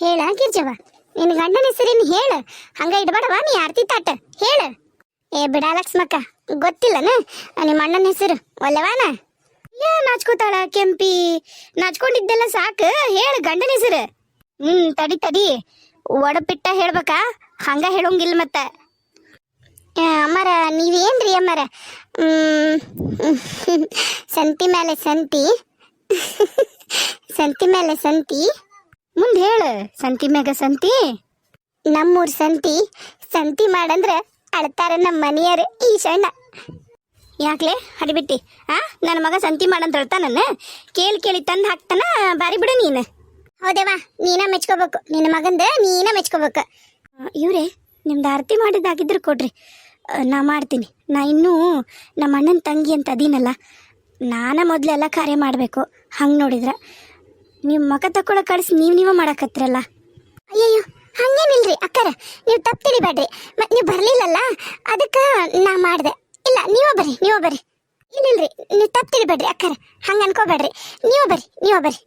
ಹೇಳ ಗಿರ್ಜವ್ವ. ನಿನ್ನ ಗಂಡನ ಹೆಸರಿನ ಹೇಳ? ಹಂಗ ಇಡ್ಬೇಡವ ನೀ ಆರ್ತಿ ತಾಟ. ಹೇಳ. ಏ ಬಿಡ ಲಕ್ಷ್ಮಕ್ಕ, ಗೊತ್ತಿಲ್ಲನ? ನಿಮ್ಮ ಅಣ್ಣನ ಹೆಸರು ಒಲ್ಲವಾನ ಯಾ ನಾಚ್ಕೋತಾಳ ಕೆಂಪಿ. ನಾಚ್ಕೊಂಡಿದ್ದೆಲ್ಲ ಸಾಕು. ಹೇಳು ಗಂಡನ ಹೆಸರು. ಹ್ಮ್, ತಡಿ ತಡಿ. ಒಡಪಿಟ್ಟ ಹೇಳ್ಬೇಕಾ? ಹಂಗ ಹೇಳೋಂಗಿಲ್ಲ ಮತ್ತ. ಅಮ್ಮರ, ನೀವೇನ್ರಿ ಅಮ್ಮರ? ಸಂತಿ ಮೇಲೆ ಸಂತಿ. ಸಂತಿ ಮೇಲೆ ಸಂತಿ. ಮುಂದೆ ಹೇಳು, ಸಂತಿ ಮ್ಯಾಗ ಸಂತಿ. ನಮ್ಮೂರ್ ಸಂತಿ ಸಂತಿ ಮಾಡಂದ್ರ ಅಳ್ತಾರ ನಮ್ಮ ಮನೆಯರು ಈ ಸಣ್ಣ ಯಾಕ್ಲೆ? ಹಡಿಬಿಟ್ಟಿ ಆ, ನನ್ನ ಮಗ ಸಂತಿ ಮಾಡಂತ ಹೇಳ್ತಾನ ಕೇಳಿ ಕೇಳಿ ತಂದು ಹಾಕ್ತಾನ, ಬಾರಿ ಬಿಡು ನೀನು. ಹೌದೇವಾ, ನೀನ ಮೆಚ್ಕೋಬೇಕು. ನಿನ್ನ ಮಗಂದ ನೀನ ಮೆಚ್ಕೋಬೇಕು. ಇವ್ರೆ, ನಿಮ್ದು ಆರತಿ ಮಾಡಿದಾಗಿದ್ರು ಕೊಡ್ರಿ. ನಾ ಮಾಡ್ತೀನಿ. ನಾ ಇನ್ನೂ ನಮ್ಮ ಅಣ್ಣನ ತಂಗಿ ಅಂತ ಅದೀನಲ್ಲ. ನಾನ ಮೊದಲೆಲ್ಲ ಕಾರ್ಯ ಮಾಡಬೇಕು. ಹಂಗೆ ನೋಡಿದ್ರೆ. ನೀವು ಮಗ ತಕ್ಕೊಳಕ್ ಕಳಿಸಿ ನೀವು ನೀವೇ ಮಾಡಕತ್ರಲ್ಲ ಅಯ್ಯಯ್ಯೋ, ಹಂಗೇನಿಲ್ರಿ ಅಕ್ಕರ. ನೀವು ತಪ್ಪು ತಿಳಿಬೇಡ್ರಿ. ಮತ್ತೆ ನೀವು ಬರಲಿಲ್ಲಲ್ಲ? ಅದಕ್ಕೆ ನಾ ಮಾಡಿದೆ. ಇಲ್ಲ, ನೀವೇ ಬರ್ರಿ ನೀವೇ ಬರ್ರಿ. ಇಲ್ಲಿಲ್ರಿ, ನೀವು ತಪ್ಪು ತಿಳಿಬೇಡ್ರಿ ಅಕ್ಕರ. ಹಂಗೆ ಅನ್ಕೋಬೇಡ್ರಿ. ನೀವೇ ಬರ್ರಿ ನೀವೇ ಬರ್ರಿ.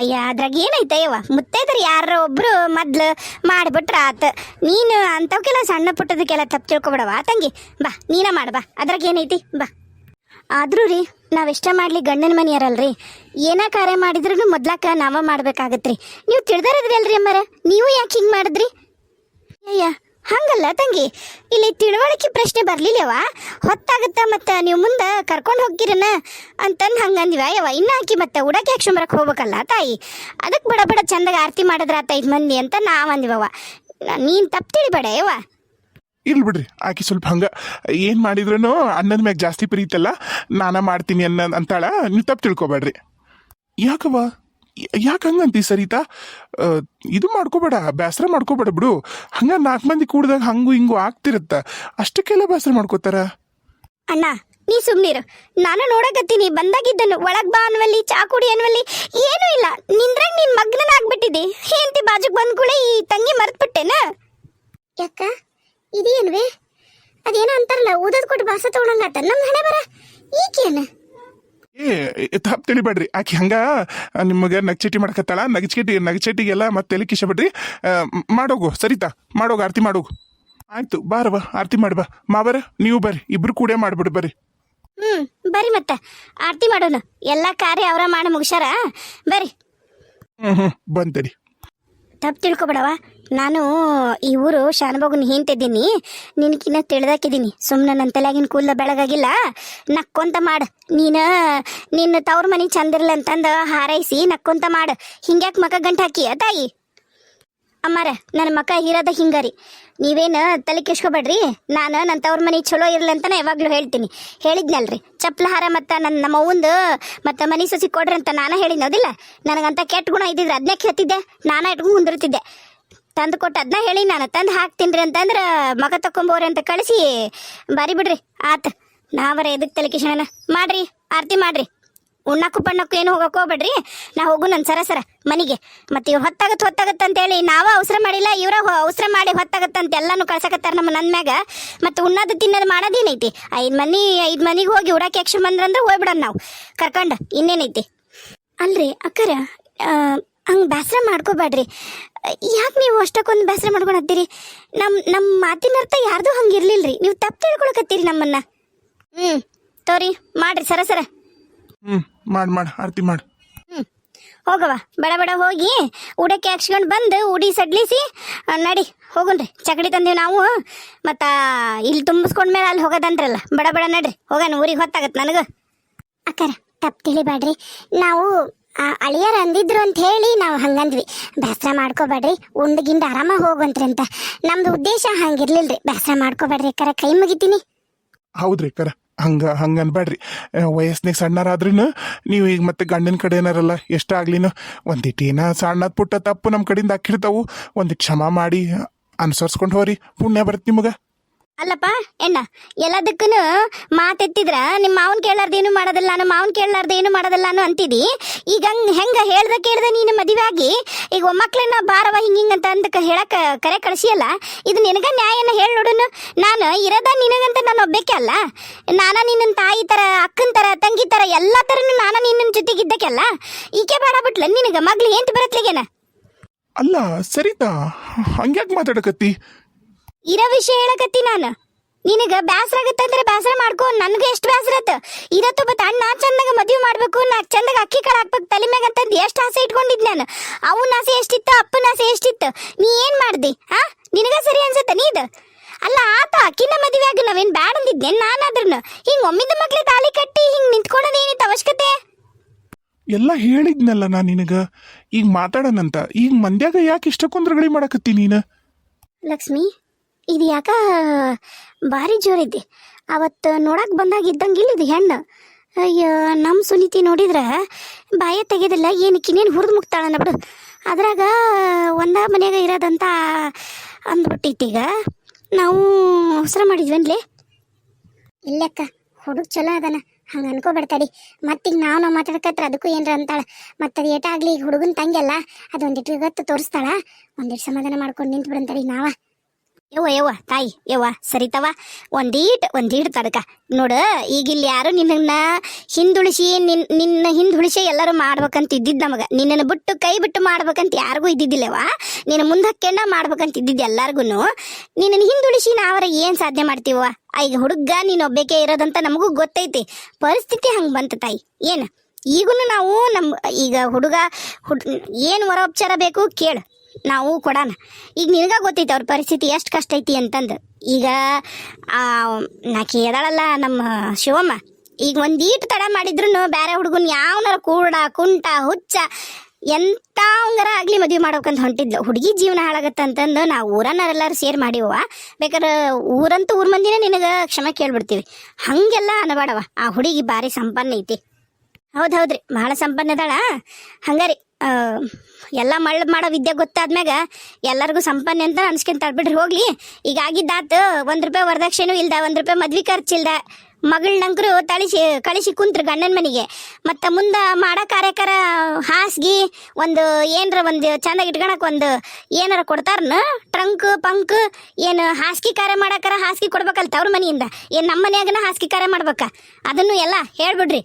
ಅಯ್ಯ, ಅದ್ರಾಗ ಏನೈತೆ ಯವ್ವ ಮುತ್ತೈದರಿ ಯಾರ ಒಬ್ರು ಮೊದ್ಲು ಮಾಡಿಬಿಟ್ರ ಆತ. ನೀನು ಅಂಥವಕ್ಕೆಲ್ಲ ಸಣ್ಣ ಪುಟ್ಟದಕ್ಕೆಲ್ಲ ತಪ್ಪು ತಿಳ್ಕೊಬಿಡವ ತಂಗಿ, ಬಾ, ನೀನ ಮಾಡ, ಬಾ. ಅದ್ರಾಗ ಏನೈತಿ ಬಾ. ಆದ್ರೂ ರೀ ನಾವೆಷ್ಟ ಮಾಡ್ಲಿ ಗಂಡನ ಮನೆಯರಲ್ರಿ. ಏನ ಕಾರ್ಯ ಮಾಡಿದ್ರು ಮೊದ್ಲಾಕ ನಾವ ಮಾಡ್ಬೇಕಾಗತ್ರಿ. ನೀವು ತಿಳಿದಾರದ್ರಿ ಅಲ್ರಿ ಅಮ್ಮರ, ನೀವು ಯಾಕೆ ಹಿಂಗ್ ಮಾಡಿದ್ರಿ? ಅಯ್ಯ ಹಂಗಲ್ಲ ತಂಗಿ. ಇಲ್ಲಿ ತಿಳುವಳಿಕೆ ಪ್ರಶ್ನೆ ಬರ್ಲಿಲ್ಲವ ಹೊತ್ತಾಗತ್ತ ಮತ್ತ ನೀವು ಮುಂದೆ ಕರ್ಕೊಂಡು ಹೋಗ್ಕಿರನ ಅಂತಂದು ಹಂಗಂದಿವ ಯವ ಇನ್ನ ಹಾಕಿ ಮತ್ತೆ ಉಡಕ್ಕೆ ಯಾಕ್ಷಂಬರಕ್ಕೆ ಹೋಗ್ಬೇಕಲ್ಲ ತಾಯಿ. ಅದಕ್ಕೆ ಬಡ ಬಡ ಚಂದಾಗ ಆರತಿ ಮಾಡಿದ್ರ ಐದು ಮಂದಿ ಅಂತ ನಾವ್ ಅಂದಿವವ ನೀನ್ ತಪ್ಪು ತಿಳಿಬೇಡ ಯವ್ವ. ಇಲ್ ಬಿಡ್ರಿ. ಆಕಿ ಸ್ವಲ್ಪ ಹಂಗ ಏನು ಮಾಡಿದ್ರೂ ಅಣ್ಣನ ಮ್ಯಾಗ ಜಾಸ್ತಿ ಪ್ರೀತಲ್ಲ ನಾನ ಮಾಡ್ತೀನಿ ಅನ್ನ ಅಂತಾಳ ನೀವು ತಪ್ಪು ತಿಳ್ಕೊಬೇಡ್ರಿ. ಯಾಕವ್ವ? ಯಾಕೆ ಹಂಗಂತಿ ಸರಿತಾ? ಇದು ಮಾಡ್ಕೋಬೇಡ ಬೇಸರ ಮಾಡ್ಕೋಬೇಡ ಬಿಡು. ಹಂಗೆ ನಾಲ್ಕು ಮಂದಿ ಕೂಡ್ದಾಗ ಹಂಗು ಹಿಂಗು ಆಗ್ತಿರತ್ತ. ಅಷ್ಟಕ್ಕೆಲ್ಲ ಬೇಸರ ಮಾಡ್ಕೋತಾರ? ಅಣ್ಣ ನೀ ಸುಮ್ನಿರು. ನಾನು ನೋಡಕತ್ತೀನಿ ಬಂದಾಗಿದ್ದನು ಒಳಗ್ ಬಾ ಅನ್ವಲ್ಲಿ ಚಾ ಕುಡಿ ಅನ್ವಲ್ಲಿ ಏನೂ ಇಲ್ಲ. ನಿಂದ್ರಾಗ ನೀನ್ ಮಗ್ನನ ಆಗ್ಬಿಟ್ಟಿದೆ ಹೆಂಡತಿ ಬಾಜುಗ್ ಬಂದ್ ಕೂಡ ಈ ತಂಗಿ ಮರ್ತ್ಬಿಟ್ಟೆನ? ಯಾಕ? ಇದೇನ್ವೆ? ಅದೇನೋ ಅಂತಾರಲ್ಲ ಓದೋದ್ ಕೊಟ್ಟು ಬಾಸ ತಗೊಳಂಗಾತ ನಮ್ ಹಣೆ ಬರ. ಈಕೇನ? ಏ ತಪ್ಪು ತಿಳಿಬೇಡ್ರಿ. ಆಕಿ ಹಂಗ ನಿಮಗೆ ನಗಚೀಟಿ ಮಾಡಕತ್ತಾಳ. ನಗಚೀಟಿ ನಗಚೀಟಿಗೆಲ್ಲ ಮತ್ತೆ ತಲೆ ಕಿಶಬೇಡ್ರಿ. ಮಾಡೋಗು ಸರಿತಾ? ಮಾಡೋಗು ಆರತಿ ಮಾಡೋಗು. ಆಯ್ತು ಬಾರವ ಆರತಿ ಮಾಡಿ ಬಾ ಮಾವರ ನೀವು ಬರ್ರಿ. ಇಬ್ರು ಕೂಡ ಮಾಡ್ಬಿಡು ಬರ್ರಿ. ಹ್ಮ್ ಬರ್ರಿ ಮತ್ತ. ಆರತಿ ಮಾಡೋಣ ಎಲ್ಲಾ ಕಾರ್ಯ ಅವರ ಮಾಡಿ ಮುಗಿಸಾರ ಬರ್ರಿ. ಹ್ಮ್ ಹ್ಮ್ ಬಂತಡಿ. ತಪ್ಪು ತಿಳ್ಕೊಬೇಡವ ನಾನು ಈ ಊರು ಶಾನಭೋಗನ ಹಿಂತಿದ್ದೀನಿ ನಿನಕಿನ್ನ ತಿಳಿದಾಕಿದ್ದೀನಿ. ಸುಮ್ಮನೆ ನನ್ನ ತಲೆಯಾಗಿನ ಕೂದಲ ಬೆಳಗಾಗಿಲ್ಲ. ನಕ್ಕೊಂತ ಮಾಡು. ನೀನು, ನಿನ್ನ ತವ್ರ ಮನೆ ಚಂದಿರ್ಲ ಅಂತಂದು ಹಾರೈಸಿ ನಕ್ಕೊಂತ ಮಾಡು. ಹಿಂಗ್ಯಾಕೆ ಮಕ ಗಂಟು ಹಾಕಿ ತಾಯಿ? ಅಮ್ಮಾರ ನನ್ನ ಮಕ ಹೀರದ ಹಿಂಗಾರಿ. ನೀವೇನು ತಲೆ ಕೆಸ್ಕೋಬೇಡ್ರಿ ನಾನು ನನ್ನ ತವ್ರ ಮನೆ ಚಲೋ ಅಂತ ಯಾವಾಗಲೂ ಹೇಳ್ತೀನಿ. ಹೇಳಿದ್ನಲ್ರಿ. ಚಪ್ಪಲ ಹಾರ ಮತ್ತು ನನ್ನ ನಮ್ಮ ಅವ್ವಂದು ಮತ್ತು ಮನೆ ಸೊಸಿ ಕೊಡ್ರಿ ಅಂತ ನಾನು ಹೇಳಿದ್ನೋದಿಲ್ಲ ನನಗಂತ ಕೆಟ್ಟ ಗುಣ ಇದ್ದಿದ್ರೆ ಅದನ್ನೇ ಕೇಳ್ತಿದ್ದೆ. ನಾನು ಇಟ್ಕೊಂಡು ಕುಂದಿರ್ತಿದ್ದೆ. ತಂದು ಕೊಟ್ಟು ಅದನ್ನ ಹೇಳಿ ನಾನು ತಂದು ಹಾಕ್ತೀನಿ ಅಂತಂದ್ರೆ ಮಗ ತಕೊಂಬೋರಿ ಅಂತ ಕಳಿಸಿ ಬಾರಿ ಬಿಡ್ರಿ. ಆತ, ನಾವರ ಎದಕ್ಕೆ ತಲೆ ಕಿಶಣ ಮಾಡ್ರಿ, ಆರತಿ ಮಾಡ್ರಿ. ಉಣ್ಣಕ್ಕು ಪಣ್ಣಕ್ಕೂ ಏನು ಹೋಗಕ್ಕೆ ಹೋಗ್ಬೇಡ್ರಿ. ನಾ ಹೋಗು ನನ್ನ ಸರ ಸರ, ಮನೆಗೆ. ಮತ್ತೆ ಇವ್ರು ಹೊತ್ತಾಗತ್ ಅಂತ ಹೇಳಿ ನಾವ ಅವಸರ ಮಾಡಿಲ್ಲ, ಇವರ ಅವಸರ ಮಾಡಿ ಹೊತ್ತಾಗತ್ತೆ ಅಂತ ಎಲ್ಲಾನು ಕಳ್ಸಕತ್ತಾರ ನಮ್ಮ ನನ್ನ ಮ್ಯಾಗ. ಮತ್ತೆ ಉಣ್ಣದು ತಿನ್ನೋದು ಮಾಡೋದೇನೈತಿ? ಐದು ಮನಿ, ಐದು ಮನಿಗೆ ಹೋಗಿ ಉಡಕ್ಕೆ ಯಕ್ಷ ಬಂದ್ರಂದ್ರೆ ಹೋಗ್ಬಿಡೋಣ ನಾವು. ಕರ್ಕೊಂಡು, ಇನ್ನೇನೈತಿ? ಅಲ್ರಿ ಅಕ್ಕರ ಹಂಗೆ ಬೇಸರ ಮಾಡ್ಕೋಬೇಡ್ರಿ ಯಾಕೆ ನೀವು ಅಷ್ಟಕ್ಕೊಂದು ಬೇಸರ ಮಾಡ್ಕೊಳತ್ತೀರಿ ನಮ್ಮ ನಮ್ಮ ಮಾತಿನ ಅರ್ಥ ಯಾರ್ದು ಹಂಗೆ ರೀ ನೀವು ತಪ್ಪು ತಿಳ್ಕೊಳಕತ್ತೀರಿ ನಮ್ಮನ್ನ. ಹ್ಞೂ ತೋರಿ ಮಾಡ್ರಿ ಸರ ಸರ. ಹ್ಮ್ ಮಾಡ್ ಮಾಡ್ ಆರತಿ ಮಾಡ್. ಹ್ಮ್ ಹೋಗವ ಬಡ ಬಡ ಹೋಗಿ ಉಡಕ್ಕೆ ಹಾಕ್ಸ್ಕೊಂಡು ಬಂದು ಉಡಿ ಸಡ್ಲಿಸಿ ನಡಿ ಹೋಗುನ್ರಿ ಚಕಡಿ ತಂದೀವಿ ನಾವು. ಮತ್ತ ಇಲ್ಲಿ ತುಂಬಿಸ್ಕೊಂಡ್ಮೇಲೆ ಅಲ್ಲಿ ಹೋಗೋದಂದ್ರಲ್ಲ ಬಡ ಬಡ ನಡ್ರಿ. ಹೋಗೋಣ ಊರಿಗೆ ಹೊತ್ತಾಗತ್ತೆ ನನಗೆ. ಅಕ್ಕರ ತಪ್ಪು ತಿಳಿಬೇಡ್ರಿ ನಾವು ಅಳಿಯರ್ ಅಂದಿದ್ರು ಅಂತ ಹೇಳಿ ನಾವು ಹಂಗಂದ್ವಿ. ಬೇಸರ ಮಾಡ್ಕೋಬೇಡ್ರಿ, ಉಂಡ್ ಗಿಂಡು ಆರಾಮಾಗಿ ಹೋಗಂತ್ರಿ ಅಂತ. ನಮ್ದು ಉದ್ದೇಶ ಹಂಗಿರ್ಲಿಲ್ರಿ. ಬೇಸರ ಮಾಡ್ಕೋಬೇಡ್ರಿ ಕರ ಕೈ ಮುಗಿತೀನಿ. ಹೌದ್ರಿ ಕರ ಹಂಗ ಹಂಗ ಅನ್ಬೇಡ್ರಿ ವಯಸ್ಸಿನಾಗ ಸಣ್ಣರಾದ್ರೂ ನೀವು ಈಗ ಮತ್ತೆ ಗಂಡಿನ ಕಡೆ ಏನಾರಲ್ಲ ಎಷ್ಟಾಗ್ಲಿನು ಒಂದಿಟ್ಟು ಏನೋ ಸಣ್ಣ ಪುಟ್ಟ ತಪ್ಪು ನಮ್ಮ ಕಡೆಯಿಂದ ಅಕ್ಕಿರ್ತಾವು ಒಂದು ಕ್ಷಮ ಮಾಡಿ ಅನುಸರಿಸ್ಕೊಂಡು ಹೋಗ್ರಿ ಪುಣ್ಯ ಬರುತ್ತೆ ನಿಮಗೆ. ಅಲ್ಲಪ್ಪ, ಎಣ್ಣ ಎಲ್ಲದಕ್ಕೂ ಮಾತೆತ್ತಿದ್ರ, ನಿಮ್ಮ ಮಾವನ್ ಕೇಳಾರ್ದ ಏನು ಮಾಡೋದಿಲ್ಲ ನಾನು ಮಾವನ್ ಕೇಳಾರ್ದ ಏನು ಮಾಡೋದಿಲ್ಲ ಅನ್ನೋ ಅಂತಿದಿ. ಈಗ ಹಂಗ್ ಹೆಂಗ ಹೇಳ್ದ ಕೇಳ್ದ ನೀನು ಮದುವೆ ಆಗಿ ಈಗ ಒಮ್ಮಕ್ಳನ್ನ ಬಾರವ ಹಿಂಗ ಹಿಂಗ ಅಂತ ಅಂದಕ್ಕೆ ಹೇಳಕ ಕರೆ ಕಳಿಸಿಯಲ್ಲ, ಇದು ನಿನಗ ನ್ಯಾಯನ ಹೇಳಿ ನೋಡುನು. ನಾನು ಇರೋದ ನಿನಗಂತ ನಾನು ಒಬ್ಬಕ್ಕೆ ಅಲ್ಲ. ನಾನ ನಿನ್ನ ತಾಯಿ ತರ, ಅಕ್ಕನ ತರ, ತಂಗಿ ತರ, ಎಲ್ಲಾ ತರನು ನಾನ ನಿನ್ನ ಜೊತೆಗಿದ್ದಕ್ಕೆಲ್ಲ ಈಕೆ ಬೇಡ ಬಿಟ್ಲ, ನಿನಗ ಮಗ್ಳು ಏಂತ ಬರತ್ಲಿಗೇನ? ಅಲ್ಲ, ಸರಿತಾ, ಹಂಗ್ಯಾಕ್ ಮಾತಾಡಕತ್ತಿ? ಇರೋ ವಿಷಯ ಹೇಳಕತ್ತಿ ನಾನು. ನಿನಗ ಬ್ಯಾಸರ ಆಗತ್ತಂದ್ರೆ ಬ್ಯಾಸರ ಮಾಡ್ಕೊ ನನ್ಗೆ ಎಷ್ಟು ಬ್ಯಾಸರ ಆತ. ಇದತ್ತು ಬತ್ ಅಣ್ಣ ಚಂದಾಗ ಮದ್ವೆ ಮಾಡ್ಬೇಕು ನಾ ಚಂದಾಗ ಅಕ್ಕಿ ಕಾಳು ಹಾಕ್ಬೇಕು ತಲೆ ಮ್ಯಾಗ ಅಂತಂದು ಎಷ್ಟು ಆಸೆ ಇಟ್ಕೊಂಡಿದ್ ನಾನು. ಅವನ ಆಸೆ ಎಷ್ಟಿತ್ತು ಅಪ್ಪನ ಆಸೆ ಎಷ್ಟಿತ್ತು? ನೀ ಏನ್ ಮಾಡ್ದಿ ಹಾ ನಿನಗ ಸರಿ ಅನ್ಸತ್ತ ನೀದ? ಅಲ್ಲ ಆತ ಅಕ್ಕಿನ ಮದುವೆ ಆಗ ನಾವೇನ್ ಬ್ಯಾಡ್ ಅಂದಿದ್ದೆ ನಾನಾದ್ರೂ ಹಿಂಗ್ ಒಮ್ಮಿದ ಮಕ್ಳೆ ತಾಳಿ ಕಟ್ಟಿ ಹಿಂಗ್ ನಿಂತ್ಕೊಳೋದ್ ಏನಿತ್ತ ಅವಶ್ಯಕತೆ? ಎಲ್ಲ ಹೇಳಿದ್ನಲ್ಲ ನಾನು ನಿನಗ. ಈಗ ಮಾತಾಡನಂತ ಈಗ ಮಂದ್ಯಾಗ ಯಾಕೆ ಇಷ್ಟ ಕುಂದ್ರಗಳಿ ಮಾಡಕತ್ತಿ ನೀನು? ಲಕ್ಷ್ಮಿ ಇದು ಯಾಕ ಭಾರಿ ಜೋರಿದ್ದೆ ಅವತ್ತು ನೋಡಕ್ಕೆ ಬಂದಾಗ ಇದ್ದಂಗಿಲ್ಲ ಇದು ಹೆಣ್ಣು. ಅಯ್ಯೋ ನಮ್ಮ ಸುನೀತಿ ನೋಡಿದ್ರೆ ಬಾಯ ತೆಗೆದಿಲ್ಲ, ಏನಕ್ಕೆ ಇನ್ನೇನು ಹುರಿದು ಮುಕ್ತಾಳನ್ನ ಬಿಡು ಅದ್ರಾಗ ಒಂದ ಮನೆಯಾಗ ಇರೋದಂತ ಅಂದ್ಬಿಟ್ಟಿತ್ತೀಗ ನಾವು ಅವಸರ ಮಾಡಿದ್ವನ್ಲೇ? ಇಲ್ಲಕ್ಕ, ಹುಡುಗ ಚಲೋ ಅದನ. ಹಂಗೆ ಅನ್ಕೋಬಿಡ್ತಾಡಿ. ಮತ್ತೀಗ ನಾವು ನಾವು ಮಾತಾಡ್ಕತ್ರ, ಅದಕ್ಕೂ ಏನ್ರ ಅಂತಾಳ. ಮತ್ತೆ ಅದು ಏಟಾಗ್ಲಿ ಈಗ ಹುಡುಗನ ತಂಗಿಯಲ್ಲ ಅದೊಂದಿಟ್ಟು ಇವತ್ತು ತೋರಿಸ್ತಾಳ. ಒಂದಿಟ್ಟು ಸಮಾಧಾನ ಮಾಡ್ಕೊಂಡು ನಿಂತು ಬಿಡಂತಾಡಿ ನಾವ. ಯವ್ವ ಯವ್ವ, ತಾಯಿ, ಯವ್ವ ಸರಿತವ ಒಂದೀಟ್ ಒಂದೀಟ್ ತಡಕ. ನೋಡು ಈಗ ಇಲ್ಲಿ ಯಾರು ನಿನ್ನ ಹಿಂದುಳಿಸಿ, ನಿನ್, ನಿನ್ನ ಹಿಂದುಳಿಸಿ ಎಲ್ಲರೂ ಮಾಡ್ಬೇಕಂತ ಇದ್ದಿದ್ದು ನಮಗ. ನಿನ್ನನ್ನು ಬಿಟ್ಟು ಕೈ ಬಿಟ್ಟು ಮಾಡ್ಬೇಕಂತ ಯಾರಿಗೂ ಇದ್ದಿದ್ದಿಲ್ಲವ ನೀನು ಮುಂದಕ್ಕೆಂಡ ಮಾಡ್ಬೇಕಂತ ಇದ್ದಿದ್ದು ಎಲ್ಲಾರ್ಗು ನಿನ್ನನ್ನು ಹಿಂದುಳಿಸಿ ನಾವರ ಏನು ಸಾಧನೆ ಮಾಡ್ತೀವ ಈಗ ಹುಡುಗ, ನೀನು ಒಬ್ಬಕ್ಕೆ ಇರೋದಂತ ನಮಗೂ ಗೊತ್ತೈತಿ. ಪರಿಸ್ಥಿತಿ ಹಂಗೆ ಬಂತ ತಾಯಿ. ಏನು? ಈಗೂ ನಾವು ನಮ್ಮ ಈಗ ಹುಡುಗ, ಹುಡ್, ಏನು ವರೋಪಚಾರ ಬೇಕು ಕೇಳು. ನಾವು ಕೊಡೋಣ ಈಗ ನಿನಗ ಗೊತ್ತೈತೆ ಅವ್ರ ಪರಿಸ್ಥಿತಿ ಎಷ್ಟು ಕಷ್ಟ ಐತಿ ಅಂತಂದು. ಈಗ ನಾ ಕೇಳಲ್ಲ ನಮ್ಮ ಶಿವಮ್ಮ. ಈಗ ಒಂದೀಟು ತಡ ಮಾಡಿದ್ರು ಬೇರೆ ಹುಡುಗನ್ ಯಾವನಾರ ಕೂಡ, ಕುಂಟ, ಹುಚ್ಚ ಎಂತ ಆಗಲಿ ಆಗ್ಲಿ ಮದ್ವೆ ಮಾಡ್ಬೇಕಂತ ಹೊಂಟಿದ್ಲು. ಹುಡುಗಿ ಜೀವನ ಹಾಳಾಗತ್ತ ಅಂತಂದು ನಾವು ಊರನ್ನರೆಲ್ಲರೂ ಸೇರ್ ಮಾಡಿವ. ಬೇಕಾದ್ರೆ ಊರಂತೂ ಊರ್ ಮಂದಿನೇ ನಿನಗ ಕ್ಷಮೆ ಕೇಳ್ಬಿಡ್ತೀವಿ. ಹಂಗೆಲ್ಲ ಅನ್ಬಾಡವ. ಆ ಹುಡುಗಿ ಭಾರಿ ಸಂಪನ್ನ ಐತಿ. ಹೌದ್ ಹೌದ್ರಿ. ಬಹಳ ಸಂಪನ್ನ ಅದಾಳ. ಹಂಗಾರಿ. ಎಲ್ಲ ಮಳ್ಳ ಮಾಡೋ ವಿದ್ಯೆ ಗೊತ್ತಾದ್ಮ್ಯಾಗ ಎಲ್ಲರಿಗೂ ಸಂಪನ್ನ ಅಂತ ಅನ್ಸ್ಕೊಂತ ಬಿಡ್ರಿ, ಹೋಗ್ಲಿ. ಈಗ ಆಗಿದ್ದಾತು, ಒಂದು ರೂಪಾಯಿ ವರದಕ್ಷಿಣೆ ಇಲ್ದ, ಒಂದು ರೂಪಾಯಿ ಮದ್ವಿ ಖರ್ಚಿಲ್ದ ನಂಕರು ತಳಿಸಿ ಕಳಿಸಿ ಕುಂತ್ರು ಗಂಡನ ಮನೆಗೆ. ಮತ್ತು ಮುಂದೆ ಮಾಡೋ ಕಾರ್ಯಕರ ಹಾಸ್ಗಿ, ಒಂದು ಏನರ ಒಂದು ಚಂದಾಗಿ ಇಟ್ಕೊಳಕ್ಕೆ ಒಂದು ಏನಾರ ಕೊಡ್ತಾರನ? ಟ್ರಂಕ್ ಪಂಕ್ ಏನು ಹಾಸಿಗೆ ಕಾರ್ಯ ಮಾಡಾಕರ ಹಾಸಿಗೆ ಕೊಡ್ಬೇಕಲ್ಲ ಅವ್ರ ಮನೆಯಿಂದ? ಏನು ನಮ್ಮ ಮನೆಯಾಗನ ಹಾಸಿಗೆ ಕಾರ್ಯ ಮಾಡ್ಬೇಕಾ? ಅದನ್ನು ಎಲ್ಲ ಹೇಳ್ಬಿಡ್ರಿ.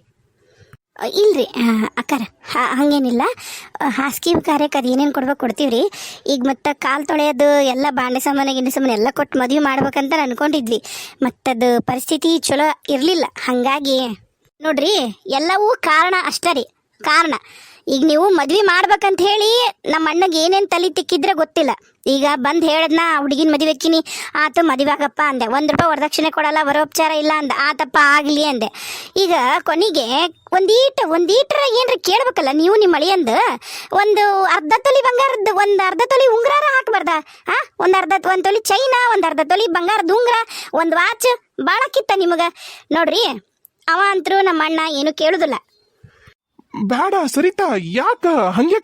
ಇಲ್ರಿ ಅಕ್ಕಾರ ಹಂಗೇನಿಲ್ಲ. ಹಾಸಿಗೆ ಕಾರ್ಯಕ್ಕೆ ಅದು ಏನೇನು ಕೊಡ್ಬೇಕು ಕೊಡ್ತೀವಿ ರೀ ಈಗ ಮತ್ತೆ ಕಾಲು ತೊಳೆಯೋದು, ಎಲ್ಲ ಬಾಂಡೆ ಸಾಮಾನು, ಗಿಂಡೆ ಸಾಮಾನು ಎಲ್ಲ ಕೊಟ್ಟು ಮದುವೆ ಮಾಡ್ಬೇಕಂತ ಅನ್ಕೊಂಡಿದ್ವಿ. ಮತ್ತದು ಪರಿಸ್ಥಿತಿ ಚಲೋ ಇರಲಿಲ್ಲ. ಹಾಗಾಗಿ ನೋಡ್ರಿ, ಎಲ್ಲವೂ ಕಾರಣ ಅಷ್ಟೇ ರೀ. ಕಾರಣ. ಈಗ ನೀವು ಮದ್ವೆ ಮಾಡ್ಬೇಕಂತ ಹೇಳಿ ನಮ್ಮ ಅಣ್ಣಗೆ ಏನೇನು ತಲೆ ತಿಕ್ಕಿದ್ರೆ ಗೊತ್ತಿಲ್ಲ. ಈಗ ಬಂದು ಹೇಳದ್ನ ಹುಡುಗಿನ ಮದುವೆ ಹಚ್ಚಿನಿ ಆತ ಮದ್ವೆ ಆಗಪ್ಪ ಅಂದೆ. ಒಂದು ರೂಪಾಯಿ ವರದಕ್ಷಿಣೆ ಕೊಡಲ್ಲ, ವರೋಪಚಾರ ಇಲ್ಲ ಅಂದ. ಆತಪ್ಪ ಆಗಲಿ ಅಂದೆ. ಈಗ ಕೊನೆಗೆ ಒಂದೀಟ ಒಂದೀಟ್ರ ಏನ್ರ ಕೇಳ್ಬೇಕಲ್ಲ ನೀವು ನಿಮ್ಮ ಮಳಿಯಂದು ಒಂದು ಅರ್ಧ ತೊಲಿ ಬಂಗಾರದ, ಒಂದು ಅರ್ಧ ತೊಲಿ ಉಂಗ್ರಾರ ಹಾಕ್ಬಾರ್ದ? ಆ? ಒಂದು ಅರ್ಧ ಒಂದು ತೊಲಿ ಚೈನಾ, ಒಂದು ಅರ್ಧ ತೊಲಿ ಬಂಗಾರದ ಉಂಗ್ರ, ಒಂದು ವಾಚ್ ಭಾಳಕ್ಕಿತ್ತ ನಿಮಗೆ. ನೋಡ್ರಿ, ಅವ ಅಂತರೂ ನಮ್ಮ ಅಣ್ಣ ಏನು ಕೇಳುದಿಲ್ಲ. ಬೇಡ, ಸರಿತಾ, ಯಾಕ? ಹಂಗೆ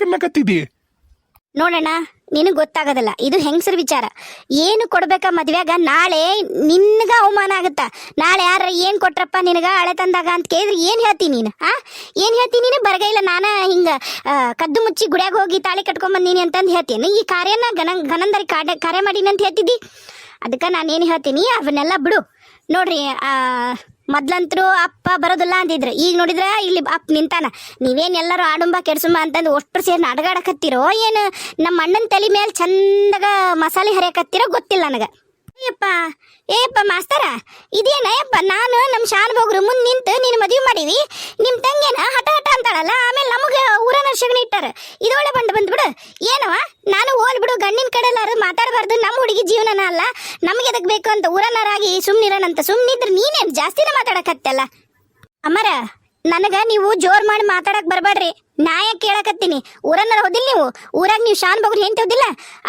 ನೋಡಣ್ಣ, ನಿನಗೆ ಗೊತ್ತಾಗೋದಿಲ್ಲ, ಇದು ಹೆಂಗಸರ ವಿಚಾರ. ಏನು ಕೊಡ್ಬೇಕ ಮದ್ವೆಗ ನಾಳೆ ನಿನ್ಗ ಅವಮಾನ ಆಗುತ್ತ? ನಾಳೆ ಯಾರ ಏನು ಕೊಟ್ರಪ್ಪ ನಿನಗ ಅಳೆ ತಂದಾಗ ಅಂತ ಕೇಳಿದ್ರೆ ಏನು ಹೇಳ್ತೀನಿ ನೀನು, ಆ? ಏನು ಹೇಳ್ತೀನಿ ನೀನು? ಬರಗೈಲ್ಲ ನಾನ ಹಿಂಗ ಕದ್ದು ಮುಚ್ಚಿ ಗುಡಿಯಾಗ ಹೋಗಿ ತಾಳಿ ಕಟ್ಕೊಂಬಂದೀನಿ ಅಂತಂದು ಹೇಳ್ತೀನಿ. ಈ ಕಾರ್ಯನ ಗನ ಗನಂದರಿ ಕಾರ್ಯ ಕಾರ್ಯ ಮಾಡೀನಿ ಅಂತ ಹೇಳ್ತಿದ್ದಿ? ಅದಕ್ಕೆ ನಾನು ಏನು ಹೇಳ್ತೀನಿ? ಅವನ್ನೆಲ್ಲ ಬಿಡು. ನೋಡ್ರಿ ಮೊದ್ಲಂತರೂ ಅಪ್ಪ ಬರೋದಿಲ್ಲ ಅಂದಿದ್ರು. ಈಗ ನೋಡಿದ್ರೆ ಇಲ್ಲಿ ಅಪ್ಪ ನಿಂತಾನ. ನೀವೇನ್ ಎಲ್ಲರೂ ಆಡುಂಬ ಕೆಡ್ಸುಂಬ ಅಂತಂದು ಒಷ್ಟು ಸೇರಿ ನಾಟಗಾಡಕತ್ತೀರೋ ಏನು? ನಮ್ಮ ಅಣ್ಣನ ತಲೆ ಮೇಲೆ ಚಂದಾಗ ಮಸಾಲೆ ಹರಿಯಕತ್ತಿರೋ ಗೊತ್ತಿಲ್ಲ ನನಗೆ. ಅಯ್ಯಪ್ಪ ಏಯಪ್ಪ ಮಾಸ್ತರ ಇದೇನಯ್ಯಪ್ಪ ನಾನು ನಮ್ಮ ಶಾನ್ಭೋಗ್ರು ಮುಂದೆ ನಿಂತು ನೀನು ಮದುವೆ ಮಾಡೀವಿ? ನಿಮ್ಮ ತಂಗೇನ ಹಠ ಹಠ ಅಂತಾಳಲ್ಲ, ಆಮೇಲೆ ನಮಗೆ ಊರನ ಶಗಣಿ ಇಟ್ಟಾರ. ಇದೊಳೆ ಬಂದು ಬಂದ್ಬಿಡು ಏನವ, ನಾನು ಓದ್ಬಿಡು ಬಿಡು, ಗಂಡಿನ ಕಡೆ ಎಲ್ಲಾರು ಮಾತಾಡಬಾರ್ದು ನಮ್ಮ ಹುಡುಗಿ ಜೀವನನ ಅಲ್ಲ. ನಮಗೆ ಎದಕ್ ಬೇಕು ಅಂತ ಊರನರಾಗಿ ಸುಮ್ಮನಿರೋಣಂತ ಸುಮ್ಮನಿದ್ರೆ ನೀನೇನು ಜಾಸ್ತಿನೇ ಮಾತಾಡಕತ್ತಲ್ಲ? ಅಮ್ಮರ, ನನಗೆ ನೀವು ಜೋರ್ ಮಾಡಿ ಮಾತಾಡಕ್ ಬರ್ಬೇಡ್ರಿ ನ್ಯಾಯ ಕೇಳಕತ್ತೀನಿ? ಊರನ್ನ ಹೋದಿಲ್ಲ ನೀವು? ಊರಾಗ ನೀವು ಶಾನ್ ಬಗ್ರು ಹೆಂತ ಹೋದಿಲ್ಲ?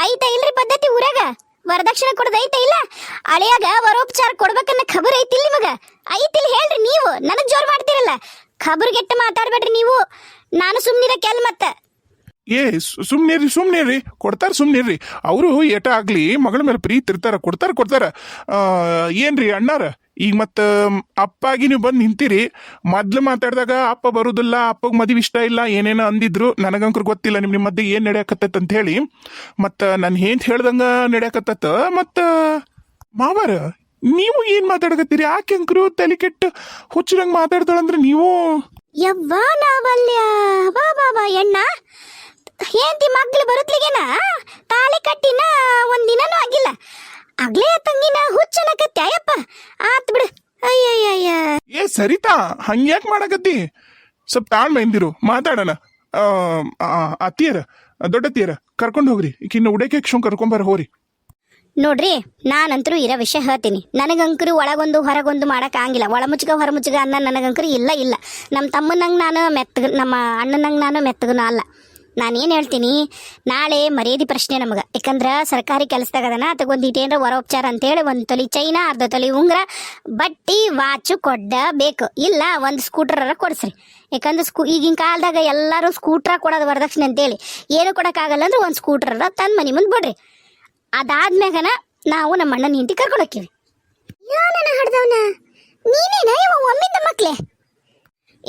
ಐತ ಇಲ್ರಿ ಪದ್ಧತಿ ಊರಾಗ. ವರದಕ್ಷಿಣೆ ಕೊಡದ ಐತಾ ಇಲ್ಲ? ಅಳಿಯಾಗ ವರೋಪಚಾರ ಕೊಡ್ಬೇಕನ್ನ ಖಬರ್ ಐತಿಲ್ ನಿಮಗ? ಐತಿಲ್ ಹೇಳ್ರಿ ನೀವು, ನನಗ್ ಜೋರ್ ಮಾಡ್ತಿರಲ್ಲ. ಖಬರ್ಗೆಟ್ಟ ಮಾತಾಡ್ಬೇಡ್ರಿ ನೀವು. ನಾನು ಸುಮ್ನಿರ ಕೆಲ್ ಮತ್ತ. ಏ ಸುಮ್ನಿರಿ ಸುಮ್ನಿರಿ. ಕೊಡ್ತಾರ ಸುಮ್ನಿರಿ. ಅವರು ಏಟ ಆಗ್ಲಿ, ಮಗಳ ಮೇಲೆ ಪ್ರೀತಿ ಇರ್ತಾರ, ಕೊಡ್ತಾರ ಕೊಡ್ತಾರ. ಏನ್ರಿ ಅಣ್ಣಾರ? ಈಗ ಮತ್ತೆ ಅಪ್ಪಾಗಿ ನೀವು ಬಂದು ನಿಂತೀರಿ, ಮೊದ್ಲು ಮಾತಾಡಿದಾಗ ಅಪ್ಪ ಬರುದಿಲ್ಲ, ಅಪ್ಪಗೆ ಮದುವೆ ಇಷ್ಟ ಇಲ್ಲ, ಏನೇನೋ ಅಂದಿದ್ರು, ನನಗಂಕರು ಗೊತ್ತಿಲ್ಲ ನಿಮ್ಮ ನಿಮ್ಮ ಮಧ್ಯೆ ಏನು ನಡೆಯಕತ್ತೈತೆ ಅಂತ ಹೇಳಿ. ಮತ್ತ, ನಾನು ಏನ್ ಹೇಳ್ದಂಗ ನಡೆಯಕತ್ತ ಮತ್ತ, ಮಾವರ, ನೀವು ಏನ್ ಮಾತಾಡಕತ್ತೀರಿ? ಆಕೆ ಅಂಕರು ತಲೆ ಕೆಟ್ಟ ಹುಚ್ಚರಂಗ್ ಮಾತಾಡ್ತಾಳಂದ್ರೆ ನೀವು? ಯವ್ವಾ ನಾವಲ್ಯ ಬಾ ಬಾ ಬಾ ತಾಳಿ ಕಟ್ಟಿನ ಒಂದಿನನೂ ಆಗಿಲ್ಲ. ಆಗ್ಲೇ ತಂಗಿನ ಹುಚ್ಚನಕತ್ತೆ ಅಯ್ಯಪ್ಪ ಆತ್ ಬಿಡು. ಅಯ್ಯಯ್ಯಯ್ಯ. ಏ ಸರಿತಾ? ಹಂಗ್ಯಾಕ್ ಮಾಡಕತ್ತಿ? ಸ್ವಲ್ಪ ತಾಳ್ಮೆ ಇಂದಿರು ಮಾತಾಡೋಣ. ಆ, ದೊಡ್ಡ ಅತ್ತಿಯರ ದೊಡ್ಡತ್ತಿಯರ ಕರ್ಕೊಂಡು ಹೋಗ್ರಿ. ಇನ್ನು ಉಡೇಕೆ ಕ್ಷಣ ಕರ್ಕೊಂಬರ ಹೋರಿ. ನೋಡ್ರಿ ನಾನಂತರೂ ಇರೋ ವಿಷಯ ಹೇಳ್ತೀನಿ. ನನಗಂಕರು ಒಳಗೊಂದು ಹೊರಗೊಂದು ಮಾಡೋಕ್ಕಾಗಿಲ್ಲ ಒಳ ಮುಚ್ಚಗ ಹೊರ ಮುಚ್ಚಗ ಅನ್ನ ನನಗಂಕರು ಇಲ್ಲ ಇಲ್ಲ. ನಮ್ಮ ತಮ್ಮನಂಗೆ ನಾನು ಮೆತ್ತಗ ನಮ್ಮ ಅಣ್ಣನಂಗೆ ನಾನು ಮೆತ್ತಗನ ಅಲ್ಲ. ನಾನೇನು ಹೇಳ್ತೀನಿ, ನಾಳೆ ಮರ್ಯಾದೆ ಪ್ರಶ್ನೆ ನಮಗೆ. ಯಾಕಂದ್ರೆ ಸರ್ಕಾರಿ ಕೆಲಸದಾಗದನ ಇಟೇನ್ರ ವರೋಪಚಾರ ಅಂತೇಳಿ ಒಂದು ತೊಲಿ ಚೈನಾ, ಅರ್ಧ ತೊಲಿ ಉಂಗ್ರ, ಬಟ್ಟಿ, ವಾಚು ಕೊಡಬೇಕು. ಇಲ್ಲ, ಒಂದು ಸ್ಕೂಟ್ರರ ಕೊಡಿಸ್ರಿ. ಯಾಕಂದ್ರೆ ಸ್ಕೂ, ಈಗಿನ ಕಾಲದಾಗ ಎಲ್ಲರೂ ಸ್ಕೂಟ್ರ ಕೊಡೋದು ವರದಕ್ಷಿಣೆ ಅಂತೇಳಿ. ಏನು ಕೊಡೋಕ್ಕಾಗಲ್ಲ ಅಂದ್ರೆ ಒಂದು ಸ್ಕೂಟ್ರ ತಂದು ಮನೆ ಮುಂದೆ ಬಿಡ್ರಿ. ಅದಾದ್ಮ್ಯಾಗನ ನಾವು ನಮ್ಮ ಅಣ್ಣನ ಹಿಂಡಿ ಕರ್ಕೊಂಡು ಹೋಗ್ತೀವಿ ಯಾನನ ಹಡ್ದವನ. ನೀನೇನ ಒಮ್ಮಿಂದ ಮಕ್ಳೆ?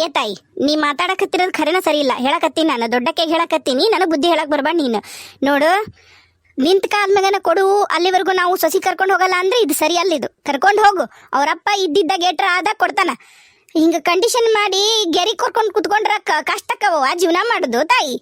ಏ ತಾಯಿ, ನೀ ಮಾತಾಡಕತ್ತಿರೋದು ಖರೇನ ಸರಿ ಇಲ್ಲ ಹೇಳಕತ್ತೀನಿ ನಾನು ದೊಡ್ಡಕ್ಕೆ ಹೇಳಕತ್ತೀನಿ. ನನಗೆ ಬುದ್ಧಿ ಹೇಳಕ್ ಬರಬಾ ನೀನು. ನೋಡು, ನಿಂತ ಕಾದ್ಮ್ಯಾಗನ ಕೊಡು, ಅಲ್ಲಿವರೆಗೂ ನಾವು ಸಸಿ ಕರ್ಕೊಂಡು ಹೋಗಲ್ಲ ಅಂದ್ರೆ ಇದು ಸರಿ ಅಲ್ಲಿದು ಕರ್ಕೊಂಡು ಹೋಗು. ಅವರಪ್ಪ ಇದ್ದಿದ್ದ ಗೇಟ್ರ ಆದಾಗ ಕೊಡ್ತಾನ. ಹಿಂಗ ಕಂಡೀಷನ್ ಮಾಡಿ ಗೆರಿ ಕೊರ್ಕೊಂಡು ಕುತ್ಕೊಂಡ್ರ ಕಷ್ಟಕ್ಕವ ಜೀವನ ಮಾಡುದು ತಾಯಿ.